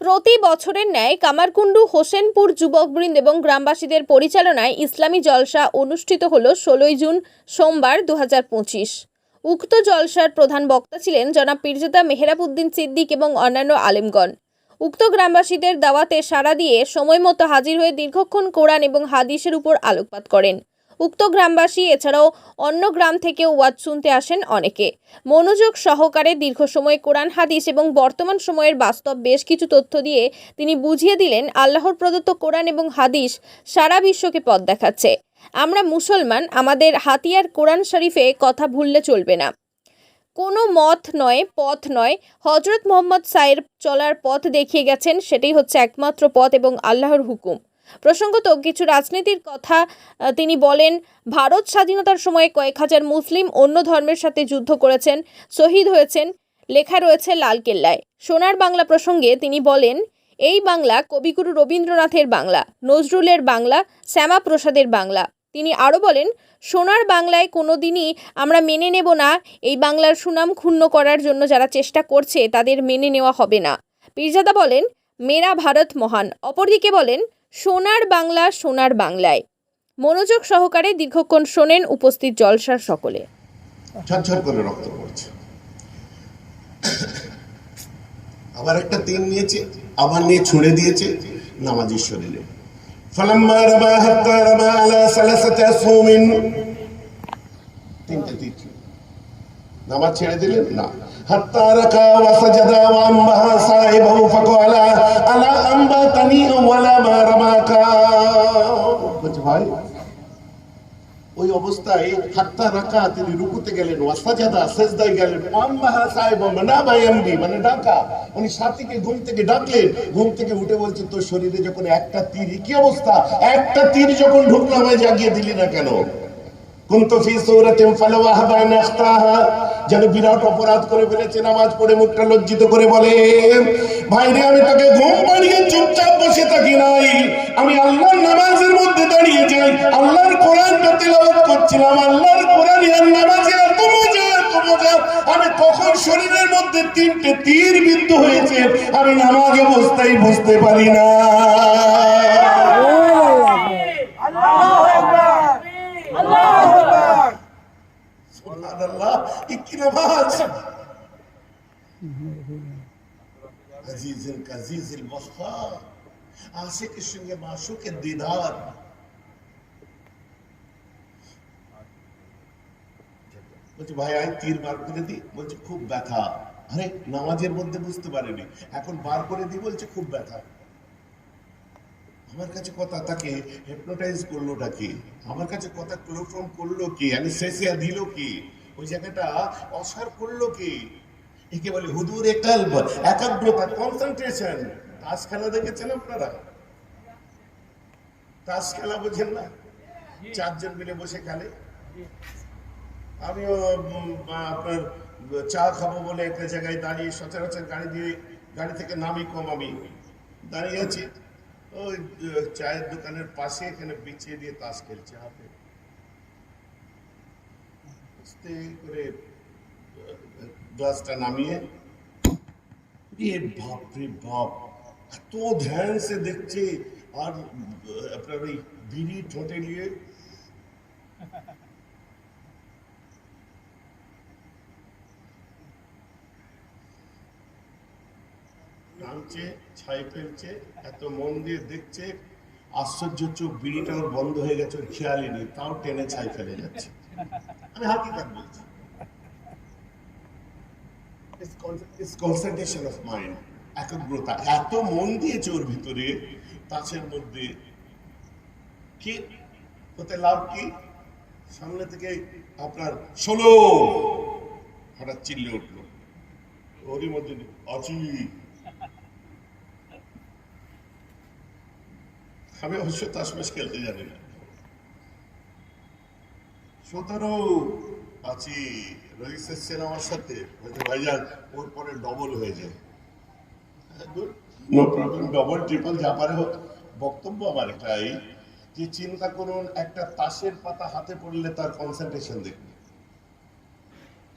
প্রতি বছরের ন্যায় কামারকুণ্ডু, হোসেনপুর যুবকবৃন্দ এবং গ্রামবাসীদের পরিচালনায় ইসলামী জলসা অনুষ্ঠিত হল ষোলোই জুন, সোমবার দু হাজার পঁচিশ। উক্ত জলসার প্রধান বক্তা ছিলেন জনাব পীরজাদা মেহরাবউদ্দিন সিদ্দিক এবং অন্যান্য আলেমগণ। উক্ত গ্রামবাসীদের দাওয়াতে সাড়া দিয়ে সময় মতো হাজির হয়ে দীর্ঘক্ষণ কোরআন এবং হাদিসের উপর আলোকপাত করেন। উক্ত গ্রামবাসী, এছাড়াও অন্য গ্রাম থেকে ওয়াজ শুনতে আসেন অনেকে। মনোযোগ সহকারে দীর্ঘ সময় কোরআন, হাদিস এবং বর্তমান সময়ের বাস্তব বেশ কিছু তথ্য দিয়ে তিনি বুঝিয়ে দিলেন আল্লাহর প্রদত্ত কোরআন এবং হাদিস সারা বিশ্বকে পথ দেখাচ্ছে। আমরা মুসলমান, আমাদের হাতিয়ার কোরআন শরীফে কথা ভুললে চলবে না। কোনো মত নয়, পথ নয় হজরত মোহাম্মদ সাইর চলার পথ দেখিয়ে গেছেন, সেটাই হচ্ছে একমাত্র পথ এবং আল্লাহর হুকুম। প্রসঙ্গত কিছু রাজনীতির কথা তিনি বলেন, ভারত স্বাধীনতার সময়ে কয়েক হাজার মুসলিম অন্য ধর্মের সাথে যুদ্ধ করেছেন, শহীদ হয়েছেন, লেখা রয়েছে লালকেল্লায় সোনার বাংলা প্রসঙ্গে তিনি বলেন, এই বাংলা কবিগুরু রবীন্দ্রনাথের বাংলা, নজরুলের বাংলা, শ্যামা প্রসাদের বাংলা। তিনি আরও বলেন, সোনার বাংলায় কোনো দিনই আমরা মেনে নেব না, এই বাংলার সুনাম ক্ষুণ্ণ করার জন্য যারা চেষ্টা করছে তাদের মেনে নেওয়া হবে না। পীরজাদা বলেন, মেরা ভারত মহান। অপরদিকে বলেন সোনার বাংলা সোনার বাংলায় মনোযোগ সহকারে দীর্ঘক্ষণ শোনেন উপস্থিত জলসার সকলে ঝরঝর করে রক্ত পড়ছে আবার একটা তিন নিয়েছে আবার নিয়ে ছুঁড়ে দিয়েছে নামাজির শরীরে فلما رمى حتى رمى على ثلاثة أسهم তিনটে তীর ছিল। নামাজ ছেড়ে দিলেন না ওয়াসাজাদা ওয়া আম্বাহা সাহিবাহু ফাকালা আলা আম্বাতানি ওয়ালা মা রামাকা বলছে, ভাই, ওই অবস্থায় হাত্তা রাখা তিনি রুকুতে গেলেন, ওয়াসাজাদা সেজদায় গেলেন আম্মাহা সাহেব, না ভাই, এমডি মানে ডাকা। উনি সাথীকে ঘুম থেকে ডাকলেন, ঘুম থেকে উঠে বলছে, তোর শরীরে যখন একটা তীর, কি অবস্থা? একটা তীর যখন ঢুকলো আমায় জাগিয়ে দিলি না কেন? যেন বিরাট অপরাধ করে ফেলেছে, নামাজ পড়ে মুখটা লজ্জিত করে বলে, ভাইরে, আমি তাকে ঘুম পাড়িয়ে চুপচাপ বসে থাকি নাই। আমি আল্লাহর নামাজের মধ্যে দাঁড়িয়ে যাই, আল্লাহর কোরআনটা তেলাওয়াত করছিলাম, আল্লাহর কোরআন আর নামাজে এত মজা এত মজা। আমি কখন শরীরের মধ্যে তিনটে তীর বিদ্ধ হয়েছে, আমি নামাজ অবস্থায় বুঝতে পারি না সুবহানাল্লাহ এ কি নামাজ সঙ্গে মাসুকের দিদার ভাই, আমি তীর বার করে দিই। বলছে, খুব ব্যথা। আরে, নামাজের মধ্যে বুঝতে পারেনি। এখন বার করে দিই বলছে, খুব ব্যথা। আমার কাছে কথা তাকে হেপনোটাইজ করলোটা কি? আমার কাছে কথা ক্লোফর্ম করল কি? অ্যানেস্থেসিয়া দিল কি? ওই জায়গাটা অসার করল কি? একে বলে হুদুর কালব, একাগ্রতা কনসেন্ট্রেশন তাস খেলা দেখেছেন আপনারা? তাস খেলা বোঝেন না? চারজন মিলে বসে খেলে। আমিও আপনার চা খাব বলে একটা জায়গায় দাঁড়িয়ে সচরাচর গাড়ি দিয়ে, গাড়ি থেকে নামি কম আমি। দাঁড়িয়ে আছি। ওই চায়ের দোকানের পাশে এখানে বিছিয়ে দিয়ে তাস খেলছে হাতে। আস্তে করে গ্লাসটা নামিয়ে, এ রে এত ধ্যান সে দেখছে, আর আপনার ওই বিড়ি ঠোঁটে নিয়ে। নামছে, ছাই ফেলছে, এত মন দিয়ে দেখছে, আশ্চর্য চোখ, বিড়িটা বন্ধ হয়ে গেছে, ওর খেয়ালই নেই, তাও টেনে ছাই ফেলে যাচ্ছে। আমি বলছি কনসেন্ট্রেশন অফ মাইন্ড একাগ্রতা। এত মন দিয়েছে ওর ভিতরে মধ্যে। কি? হতে লাভ কি? সামনে থেকে আপনার ষোলো। হঠাৎ চিল্লে উঠল। ওরই মধ্যে অচি। আমি অবশ্য তাসমাস খেলতে জানি না। সতেরো আছি রোহিত এসছেন আমার সাথে ভাইজান ওর পরে ডবল হয়ে যায়। নো প্রবলেম ডবল ট্রিপল যা পারে হোক। বক্তব্য আমার এটাই যে চিন্তা করুন একটা তাসের পাতা হাতে পড়লে তার কনসেন্ট্রেশন দেখুন।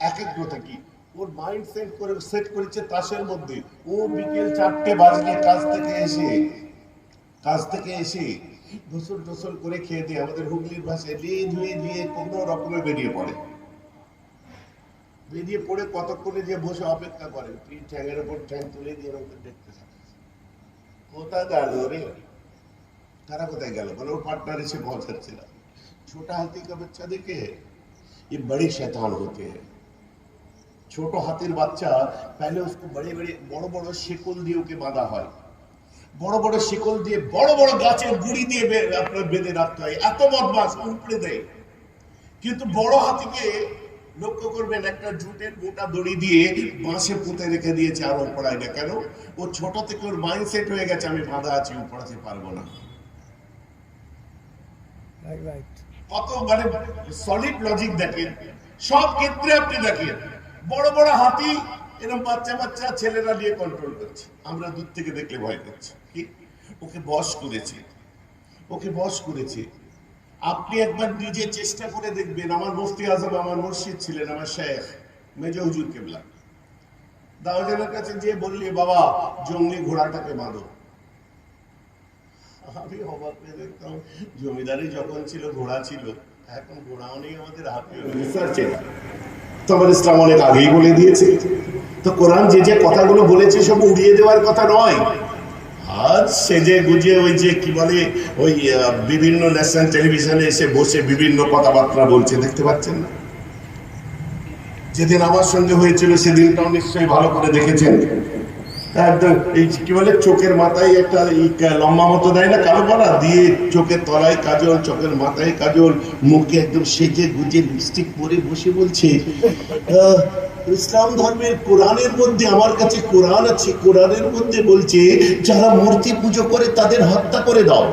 একাগ্রতা কি? ওর মাইন্ড সেট করে সেট করেছে তাসের মধ্যে। ও বিকেল চারটে বাজলে কাজ থেকে এসে কাজ থেকে এসে গোসল টোসল করে খেয়ে দিয়ে আমাদের হুগলির ভাষায় দিয়ে ধুয়ে ধুয়ে কোনো রকমে বেরিয়ে পড়ে। বেরিয়ে পড়ে কতক্ষণে যে বসে অপেক্ষা করে। ঠ্যাঙের ওপর ঠ্যাং তুলে দিয়ে ওকে দেখতে থাকে রে? তারা কোথায় গেল? বলে, ওর পার্টনার এসে হাতি কা বাচ্চা দেখে? ये बड़े शैतान হতে। ছোট হাতির বাচ্চা, পেলে उसको বড় বড় শেকল দিয়ে ওকে বাঁধা হয়। বড় বড় শিকল দিয়ে বড় বড় গাছের গুড়ি দিয়ে আপনার বেঁধে রাখতে হয়। এত বদমাস উপড়ে দেয়। কিন্তু বড় হাতিকে লক্ষ্য করবেন একটা জুটের মোটা দড়ি দিয়ে বাঁশে পুঁতে রেখে দিয়েছে আর ও পড়ায় না। কেন? ও ছোট থেকে ওর মাইন্ডসেট হয়ে গেছে আমি বাঁধা আছি ও পড়াতে পারব না. কত মানে সলিড লজিক দেখেন। সব ক্ষেত্রে আপনি দেখেন বড় বড় হাতি এরকম বাচ্চা বাচ্চা ছেলেরা নিয়ে কন্ট্রোল করছে। আমরা দূর থেকে দেখলে ভয় করছি কি? ওকে বশ করেছে। ওকে বশ করেছে। আপনি একবার নিজে চেষ্টা করে দেখবেন, আমার মুফতি আজম আমার মসজিদ ছিলেন, আমার শেখ, মেজ হুজুর কেবলা। দাওয়াজানের কাছে যে বললি, বাবা, জঙ্গলি ঘোড়াটাকে বাঁধো। আমি অবাক হয়ে দেখতাম, জমিদারি যখন ছিল, ঘোড়া ছিল, এখন ঘোড়াও নেই আমাদের হাতে। রিসার্চে তোমার ইসলাম অনেক আগেই বলে দিয়েছে। তো কোরআন যে যে কথাগুলো বলেছে সব উড়িয়ে দেওয়ার কথা নয়। আজ সেজে গুজে ওই যে কি বলে, ওই বিভিন্ন ন্যাশনাল টেলিভিশনে এসে বসে বিভিন্ন কথাবার্তা বলছে, দেখতে পাচ্ছেন না? যেদিন আমার সঙ্গে হয়েছিল সেদিনটাও নিশ্চয়ই ভালো করে দেখেছেন। একদম এই কি বলে, চোখের মাথায় একটা লম্বা মতো দেয় না, কালো পড়া দিয়ে চোখের তলায় কাজল, চোখের মাথায় কাজল, মুখে একদম সেজে গুজে লিপস্টিক পরে বসে বলছে ইসলাম ধর্মের কোরআনের মধ্যে, আমার কাছে কোরআন আছে, কোরআনের মধ্যে বলছে, যারা মূর্তি পুজো করে তাদের হত্যা করে দাও।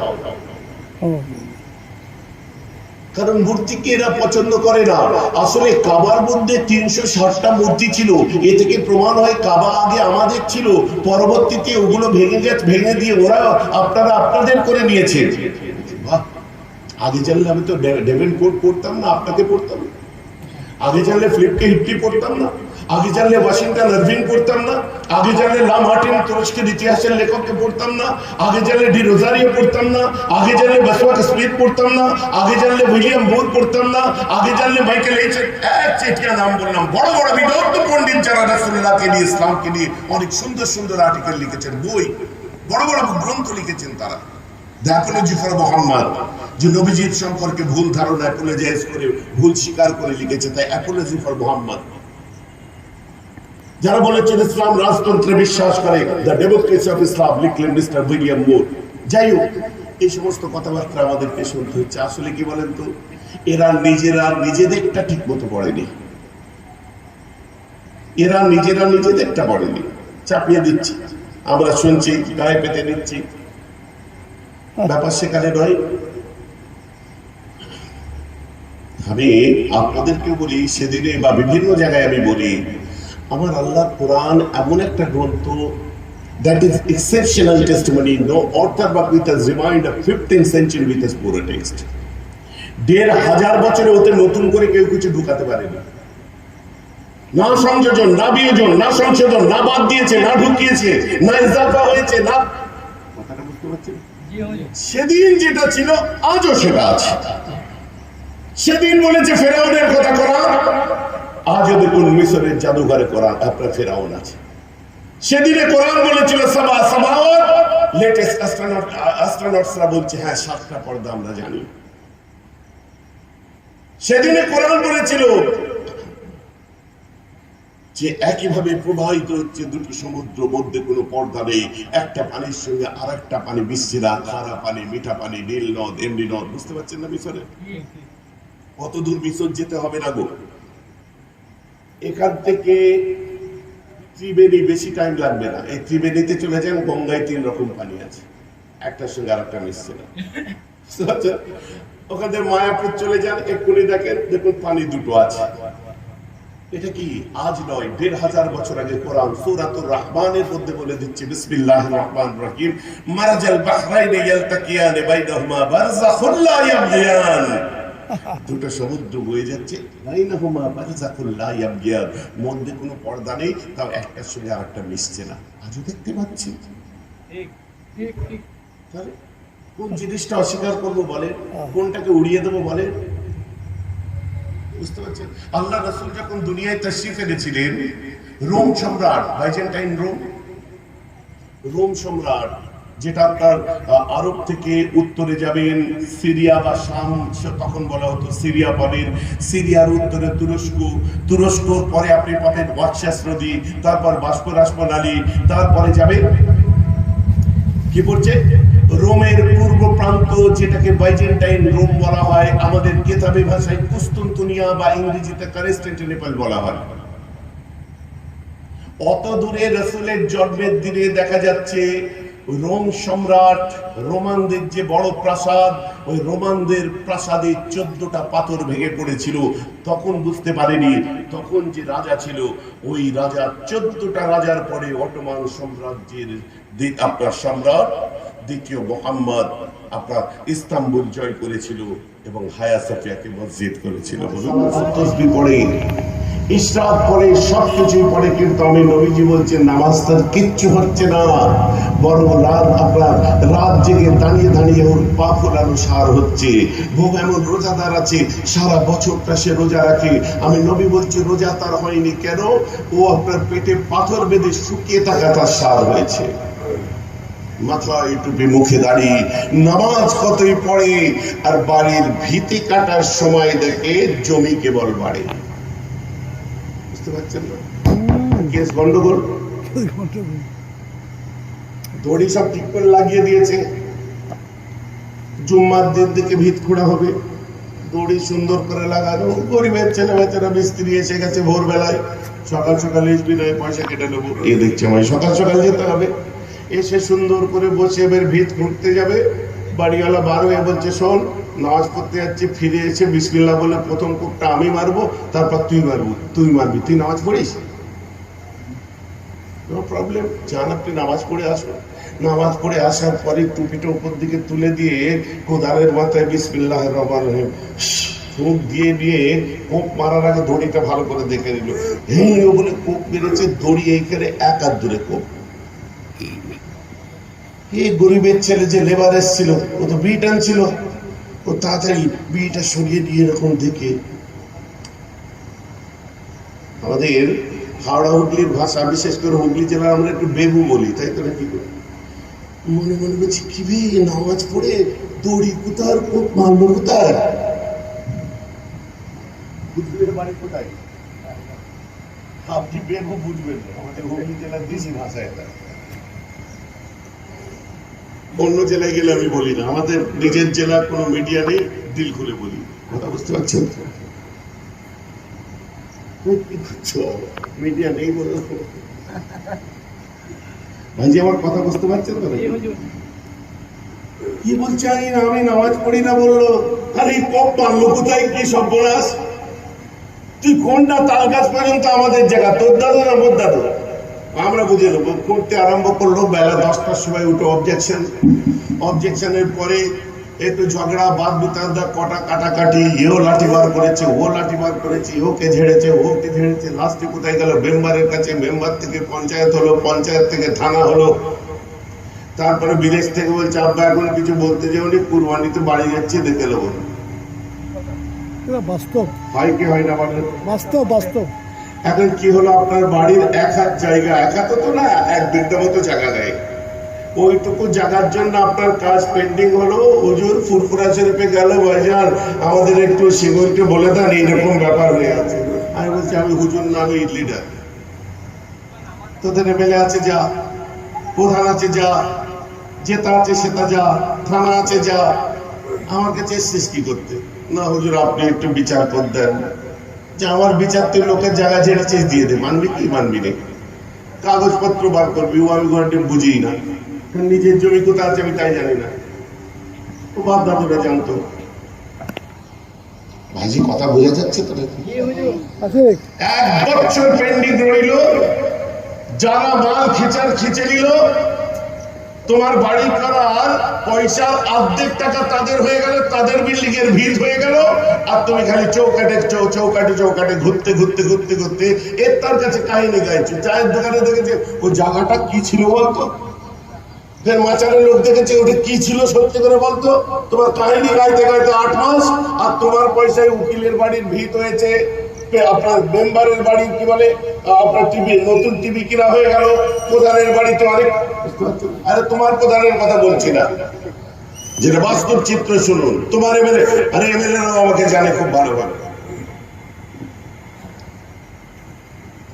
কারণ মূর্তিকে এরা পছন্দ করে না। আসলে কাবার মধ্যে তিনশো ষাটটা মূর্তি ছিল। এ থেকে প্রমাণ হয়, কাবা আগে আমাদের ছিল। পরবর্তীতে ওগুলো ভেঙে গেছে, ভেঙে দিয়ে ওরা আপনারা আপনাদের করে নিয়েছে। আগে জানলে আমি তো ডেভেন কোড পড়তাম না, আপনাকে পড়তাম। আগে জানলে ফ্লিপকে হিপটি পড়তাম না, আগে জানলে ওয়াশিংটন আরভিং পড়তাম না, আগে জানলে লা মার্টিন তুরস্কের ইতিহাসের লেখককে পড়তাম না, আগে জানলে ডি রোজারিও পড়তাম না, আগে জানলে বসওয়াক স্মিথ পড়তাম না, আগে জানলে উইলিয়াম বোর পড়তাম না, আগে জানলে মাইকেল এইচ এক চেটিয়া নাম বললাম। বড় বড় বিদগ্ধ পণ্ডিত যারা রাসূলুল্লাহকে নিয়ে, ইসলামকে নিয়ে অনেক সুন্দর সুন্দর আর্টিকেল লিখেছেন, বই, বড় বড় গ্রন্থ লিখেছেন তারা। দ্য অ্যাপোলজি মোহাম্মদ, যে নবীজির সম্পর্কে ভুল ধারণা করে ভুল স্বীকার করে লিখেছে, তাই অ্যাপোলজি ফর মোহাম্মদ। যারা বলেছেন ইসলাম রাজতন্ত্রে বিশ্বাস করে, দ্য ডেমোক্রেসি অফ ইসলাম লিখলেন মিস্টার উইলিয়াম মোর। যাই হোক, এই সমস্ত কথাবার্তা আমাদেরকে শুনতে হচ্ছে। আসলে কি বলেন তো? এরা নিজেরা নিজেদেরটা ঠিক মতো পড়েনি। এরা নিজেরা নিজেদেরটা পড়েনি। চাপিয়ে দিচ্ছি। আমরা শুনছি, গায়ে পেতে নিচ্ছি। ব্যাপার সেখানে নয়। আমি আপনাদেরকে বলি, সেদিনে বা বিভিন্ন জায়গায় আমি বলি, আমার আল্লাহ কোরআন এমন একটা গ্রন্থ that is exceptional testimony, no author but with us remind of 15th century with his pure text দেড় হাজার বছরে ওতে নতুন করে কেউ কিছু ঢুকাতে পারেনি। না সংযোজন, না বিয়োজন, না সংশোধন, না বাদ দিয়েছে, না ঢুকিয়েছে, না ইজাফা হয়েছে, না সেদিন যেটা ছিল, আজও সেটা আছে। সেদিন বলেছে, ফেরাউনের কথা করা আজও দেখুন মিশরের জাদুঘরে করা, আপনার ফেরাউন আছে। সেদিনে কোরআন বলেছিল সাবা সামাওয়াত লেটেস্ট অ্যাস্ট্রোনট, অ্যাস্ট্রোনটসরা বলছে হ্যাঁ সাতটা পর্দা আমরা জানি। সেদিনে কোরআন বলেছিল যে একইভাবে প্রবাহিত হচ্ছে দুটি সমুদ্র, মধ্যে কোনো পর্দা নেই। একটা পানির সঙ্গে আর একটা পানি খারা পানি, মিঠা পানি, নীল নদ, এমনি নদ। বুঝতে পারছেন না মিশরে কত দূর মিশর যেতে হবে না গো? এখান থেকে ত্রিবেণী বেশি টাইম লাগবে না। এই ত্রিবেণীতে চলে যান, গঙ্গায় তিন রকম পানি আছে। একটার সঙ্গে আর একটা মিশছে না। ওখান থেকে মায়াপুর চলে যান, এক্ষুনি দেখেন, দেখুন পানি দুটো আছে। এটা কি আজ নয় দেড় হাজার বছর আগে কোরআন সূরাতুর রহমানের মধ্যে বলে দিচ্ছে বিসমিল্লাহির রহমানির রহিম মারাজাল বাহরাইন ইয়ালতাকিয়ান বাইনাহুমা বারযাখুন লা ইয়াবগিয়ান দুটো সমুদ্র বয়ে যাচ্ছে বাইনাহুমা বারযাকুল্লাহ ইয়াবগিয়ান মধ্যে কোনো পর্দা নেই তাও একটার সঙ্গে আরেকটা মিশছে না। আজও দেখতে পাচ্ছি। তাহলে কোন জিনিসটা অস্বীকার করব বলে কোনটাকে উড়িয়ে দেবো বলেন? বুঝতে পারছেন? আল্লাহ যখন দুনিয়ায় তশরিফ এনেছিলেন, রোম সম্রাট, বাইজেন্টাইন রোম? রোম সম্রাট, যেটা আপনার আরব থেকে উত্তরে যাবেন, সিরিয়া বা শাম তখন বলা হতো সিরিয়া পাবেন সিরিয়ার উত্তরে তুরস্ক, তুরস্কর পরে আপনি পাবেন ওয়াকশাস নদী তারপর বাষ্পরাসমান আলী তারপরে যাবেন কি বলছে রোমের পূর্ব প্রান্ত, যেটাকে বাইজেন্টাইন রোম বলা হয়, আমাদের কেতাবি ভাষায় কুস্তুনতুনিয়া বা ইংরেজিতে কনস্টান্টিনোপল বলা হয়। অত দূরে রসুলের জন্মের দিনে দেখা যাচ্ছে রোম সম্রাট, রোমানদের যে বড় প্রাসাদ, ওই রোমানদের প্রাসাদে চোদ্দটা পাথর ভেঙে পড়েছিল। তখন বুঝতে পারেনি, তখন যে রাজা ছিল, ওই রাজা চোদ্দটা রাজার পরে অটোমান সাম্রাজ্যের আপনার সম্রাট, দ্বিতীয় মোহাম্মদ আপনার ইস্তাম্বুল জয় করেছিল এবং হায়া সাফিয়াকে মসজিদ করেছিল। পড়ে ইশরাক পরে সবকিছুই পরে কিন্তু আমি নবীজি বলছেন, নামাজ তার কিচ্ছু হচ্ছে না। বরং রাত আপনার রাত জেগে দাঁড়িয়ে দাঁড়িয়ে ওর পা ফোলানো সার হচ্ছে। বহু এমন রোজাদার আছে সারা বছরটা সে রোজা রাখে। আমি নবী বলছি রোজা তার হয়নি কেন? ও আপনার পেটে পাথর বেঁধে শুকিয়ে থাকা তার সার হয়েছে। মাথায় টুপি মুখে দাঁড়িয়ে নামাজ কতই পড়ে আর বাড়ির ভীতি কাটার সময় দেখে জমি কেবল বাড়ে। বুঝতে পারছেন না? কেস গন্ডগোল। দড়ি সব ঠিক করে লাগিয়ে দিয়েছে। জুম্মার দিন থেকে ভিত খোঁড়া হবে। দড়ি সুন্দর করে লাগানো। গরিবের ছেলে বাচ্চারা মিস্ত্রি এসে গেছে ভোরবেলায়। সকাল সকাল নয় পয়সা কেটে নেব। এ দেখছে আমি সকাল সকাল যেতে হবে। এসে সুন্দর করে বসে এবার ভিত খুঁড়তে যাবে। বাড়িওয়ালা বার হয়ে বলছে, শোন, নামাজ পড়তে যাচ্ছি, ফিরে এসে বিসমিল্লাহ বলে প্রথম কোপটা আমি মারবো, তারপর তুই মারবো, তুই মারবি। তুই নামাজ পড়িস? প্রবলেম যান আপনি নামাজ পড়ে আসুন। নামাজ পড়ে আসার পরে টুপিটা উপর দিকে তুলে দিয়ে কোদালের মাথায় বিসমিল্লাহ রহমান রহিম ফুঁক দিয়ে কোপ মারার আগে দড়িটা ভালো করে দেখে নিল। হ্যাঁ বলে কোপ মেরেছে, দড়ি এইখানে এক হাত দূরে কোপ এই গরিবের ছেলে যে লেবার এসেছিল, ও তো বিট আনছিল। ও তাড়াতাড়ি বিটা সরিয়ে দিয়ে এরকম দেখে। আমাদের হাওড়া হুগলির ভাষা বিশেষ করে হুগলি জেলার আমরা একটু বেবু বলি তাই তো নাকি? মনে মনে বলছি কি বে নামাজ পড়ে দড়ি কোথার কোপ মারলো কোথায়? বুঝবেন বাড়ি কোথায়? আপনি বেবু বুঝবেন আমাদের হুগলি জেলার দেশি ভাষা এটা। অন্য জেলায় গেলে আমি বলি না আমাদের নিজের জেলার কোনো মিডিয়া নেই দিল খুলে বলি। কথা বুঝতে পারছেন? মিডিয়া নেই বলে আমার কথা বুঝতে পারছেন তো কি বলছে আমি না, আমি নামাজ পড়ি না বলল। আরে কপ মারলো কোথায়? কি সর্বনাশ তুই কোনটা তাল গাছ পর্যন্ত আমাদের জায়গা? তোর দাদু না মোর দাদু? আমরা বুঝে নেব। করতে আরম্ভ করল বেলা দশটার সময় উঠে অবজেকশন অবজেকশনের পরে একটু ঝগড়া বাদ বিতান্দা কটা কাটাকাটি এও লাঠি বার করেছে ও লাঠি বার করেছে ওকে ঝেড়েছে ওকে ঝেড়েছে। লাস্টে কোথায় গেল? মেম্বারের কাছে। মেম্বার থেকে পঞ্চায়েত হলো পঞ্চায়েত থেকে থানা হলো। তারপরে বিদেশ থেকে বলছে আব্বা এখন কিছু বলতে যাওনি কুরবানিতে বাড়ি যাচ্ছে দেখে নেব। বাস্তব। হয় কি হয় না বলেন বাস্তব বাস্তব। এখন কি হলো আপনার বাড়ির এক হাত জায়গা? এক হাতে তো না এক বিঘা মতো জায়গা নেয় ওইটুকু জায়গার জন্য আপনার কাজ পেন্ডিং হলো। হুজুর ফুরফুরা শরীফে গেল, ভাইজান। আমাদের একটু সিকিউরিটি বলে দেন, এইরকম ব্যাপার হয়ে আছে। আমি বলছি, আমি হুজুর না আমি লিডার তোদের এমএলএ আছে যা, প্রধান আছে যা, জেতা আছে সেটা যা, থানা আছে যা। আমার কাছে কি করতে? না, হুজুর, আপনি একটু বিচার করে দেন। যে, আমার বিচার তুই লোকের জায়গা ছেড়েছিস দিয়ে দে। মানবি কি মানবি নে কাগজপত্র বার করবি, ও আমি ঘন্টে বুঝি না। নিজের জমি কোথায় আছে আমি তাই জানি না। ও বাপ দাদুরা জানতো। ভাইজি কথা বোঝা যাচ্ছে তো এক বছর পেন্ডিং রইল যারা মাল খিচার খিচে নিল। তোমার বাড়ি করার পয়সার অর্ধেক টাকা তাদের হয়ে গেল তাদের বিল্ডিং এর ভিড় হয়ে গেল আর তুমি খালি চৌকাটে চৌ চৌকাটে চৌকাটে ঘুরতে ঘুরতে ঘুরতে ঘুরতে এর তার কাছে কাহিনী গাইছো। চায়ের দোকানে দেখেছে ওই জায়গাটা কি ছিল বলতো? ফের মাচারের তোমার আর আপনার টিভি, নতুন টিভি কিনা হয়ে গেল প্রধানের বাড়িতে অনেক আরে তোমার প্রধানের কথা বলছি না। যেটা বাস্তব চিত্র শুনুন। তোমার এমএলএ আরে এমএলএ আমাকে জানে খুব ভালো ভালো।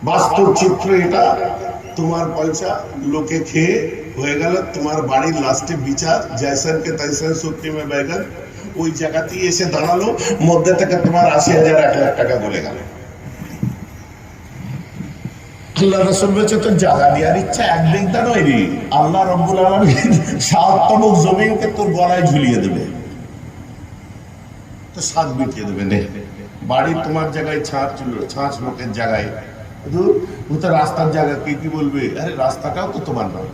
বাস্তব চিত্র এটা। তোমার পয়সা লোকে খেয়ে হয়ে গেল, তোমার বাড়ির লাস্টে বিচার, জয়সনকে তাইসন সুপ্রিমে বেগন ওই জায়গাতেই এসে দাঁড়াল, মধ্যে থেকে তোমার আশি হাজার, এক লাখ টাকা বলে গেল। ঝুলিয়ে দেবে। তো দেবে বাড়ি তোমার জায়গায় ছাঁচ লোকের জায়গায়। ধুর, ও তো রাস্তার জায়গা কে কি বলবে? আরে রাস্তাটাও তো তোমার নয়।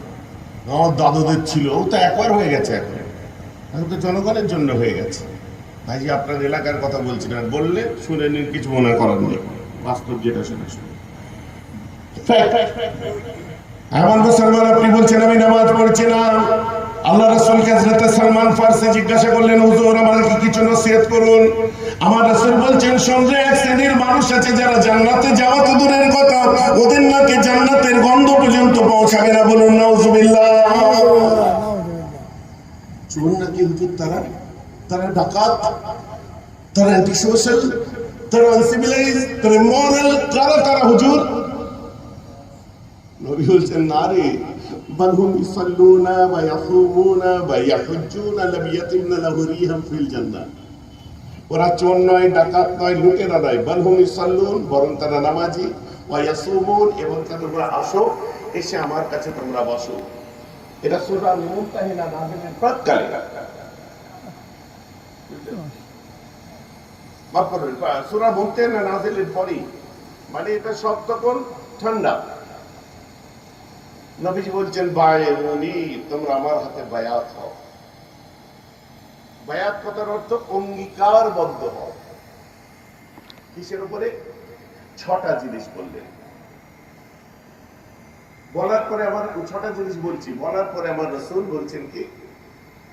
আমার দাদুদের ছিল ও তো একবার হয়ে গেছে এখন। এখন তো জনগণের জন্য হয়ে গেছে। ভাইজি আপনার এলাকার কথা বলছিলেন আর বললে শুনে নিন কিছু মনে করার নেই। বাস্তব যেটা শুনে শুনে এমন মুসলমান আপনি বলছেন আমি নামাজ পড়ছি না। আল্লাহ রসুলকে হযরত সালমান ফারসি জিজ্ঞাসা করলেন হুজুর আমাদেরকে কিছু নসিহত করুন। আমার রসুল বলছেন সঙ্গে এক শ্রেণীর মানুষ আছে যারা জান্নাতে যাওয়া তো দূরের কথা ওদের নাকে জান্নাতের গন্ধ পর্যন্ত পৌঁছাবে না বলুন নাউজুবিল্লাহ চোর নাকি হুজুর তারা তারা ডাকাত তারা অ্যান্টি সোশ্যাল তারা আনসিভিলাইজ তারা মরাল কারা তারা হুজুর নবী বলছেন না রে بل هم يصلون ويصومون ويحجون لم يتم له ريهم في الجنة ওরা চোর নয়, ডাকাত নয়, লুটেরা নয়। বলহুম ইসাল্লুন, বরং তারা নামাজি। এবং তোমরা আসো এসে আমার কাছে তোমরা বসো। এটা সূরা মুমতাহিনা নাযিলের প্রাককালে। মাফ সূরা মুমতাহিনা নাযিলের পরেই। মানে এটা সব তখন ঠান্ডা। নবীজি বলছেন বায়ুনি তোমরা আমার হাতে বায়াত হও। বায়াত কথার অর্থ অঙ্গীকারবদ্ধ হও কিসের উপরে ছটা জিনিস বললেন বলার পরে আমার ছটা জিনিস বলছি বলার পরে আমার রসুল বলছেন কি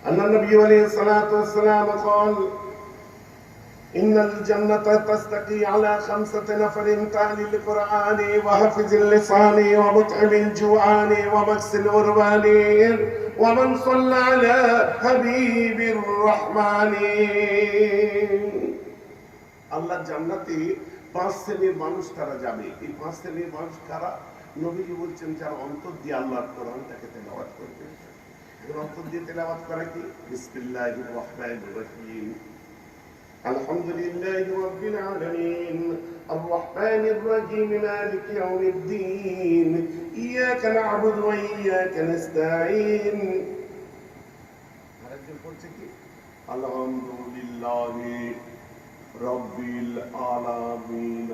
আল্লাহ নবী আলাইহিস সালাতু ওয়াস সালাম قال إن الجنة تستقي على خمسة نفر تالي القرآن وحفظ اللسان ومطعم الجوعان ومكس الغربان ومن صلى على حبيب الرحمن আল্লাহ জান্নাতে পাঁচ শ্রেণীর মানুষ তারা যাবে এই পাঁচ শ্রেণীর মানুষ কারা নবীজি বলছেন যার অন্তর দিয়ে আল্লাহর কোরআনটাকে তেলাওয়াত করবে এর অন্তর দিয়ে তেলাওয়াত করা কি বিসমিল্লাহির রহমানির রহিম الحمد لله رب العالمين. الرحمن الرحيم مالك يوم الدين. إياك نعبد وإياك نستعين. الحمد لله رب العالمين.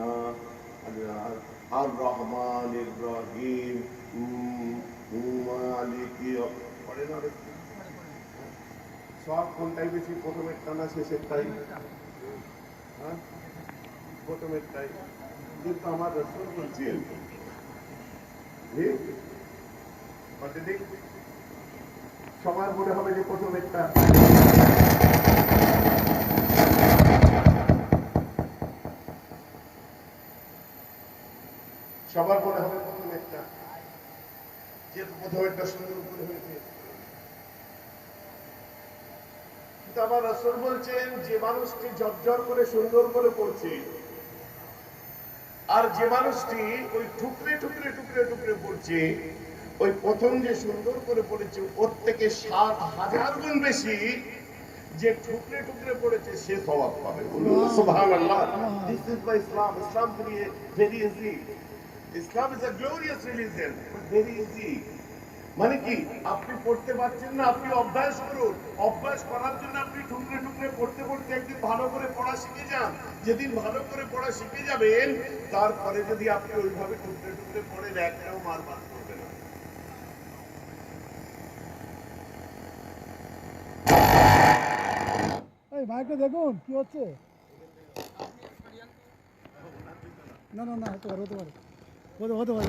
الرحمن الرحيم مالك يوم সব কোনটাই বেশি প্রথমের টানা শেষের হ্যাঁ? প্রথমের টাই কিন্তু আমার রসুল বলছেন জি? সবার মনে হবে যে প্রথমেরটা সবার মনে হবে প্রথমেরটা যেহেতু প্রথমেরটা সুন্দর করে হয়েছে কিন্তু আমার রসুল বলছেন যে মানুষটি ঝরঝর করে সুন্দর করে পড়ছে আর যে মানুষটি ওই টুকরে টুকরে টুকরে টুকরে পড়ছে ওই প্রথম যে সুন্দর করে পড়েছে ওর থেকে সাত হাজার গুণ বেশি যে টুকরে টুকরে পড়েছে সে স্বভাব পাবে। This is my Islam Islam very easy Islam is a glorious religion very easy মানে কি, আপনি পড়তে পারছেন না, আপনি অভ্যাস করুন। অভ্যাস করার জন্য আপনি টুকরে টুকরে পড়তে পড়তে একদিন ভালো করে পড়া শিখে যান। যেদিন ভালো করে পড়া শিখে যাবেন, তারপরে যদি আপনি ওইভাবে টুকরে টুকরে পড়েন, একটাও মার বাদ ভাইকে দেখুন, কি হচ্ছে? না না না হতে পারে হতে পারে হতে পারে।